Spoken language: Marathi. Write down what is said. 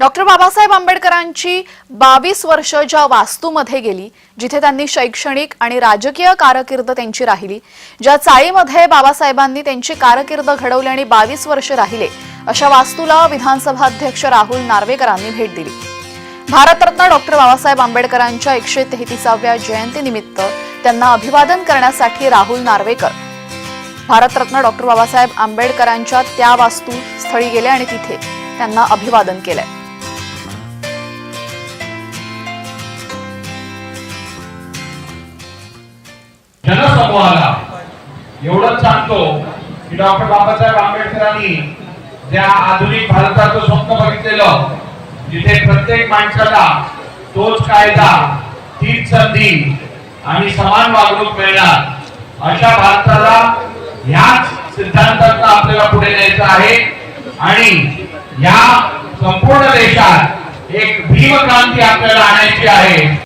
डॉक्टर बाबासाहेब आंबेडकरांची बावीस वर्ष ज्या वास्तूमध्ये गेली जिथे त्यांनी शैक्षणिक आणि राजकीय कारकीर्द त्यांची राहिली ज्या चाळीमध्ये बाबासाहेबांनी त्यांची कारकीर्द घडवली आणि बावीस वर्ष राहिले अशा वास्तूला विधानसभा अध्यक्ष राहुल नार्वेकरांनी भेट दिली. भारतरत्न डॉक्टर बाबासाहेब आंबेडकरांच्या एकशे तेहतीसाव्या जयंतीनिमित्त त्यांना अभिवादन करण्यासाठी राहुल नार्वेकर. भारतरत्न डॉक्टर बाबासाहेब आंबेडकरांच्या त्या वास्तू स्थळी गेले आणि तिथे त्यांना अभिवादन केलंय. जनसमूहाला एवढंच सांगतो की डॉक्टर बाबासाहेब आंबेडकरांनी ज्या आधुनिक भारताचं स्वप्न बघितलेलं जिथे प्रत्येक माणसाला तोच कायदा तीच संधी आणि समान वागणूक मिळणार अशा भारताला ह्याच सिद्धांतातनं आपल्याला पुढे न्यायचं आहे. आणि या संपूर्ण देशात एक भीम क्रांती आपल्याला आणायची आहे.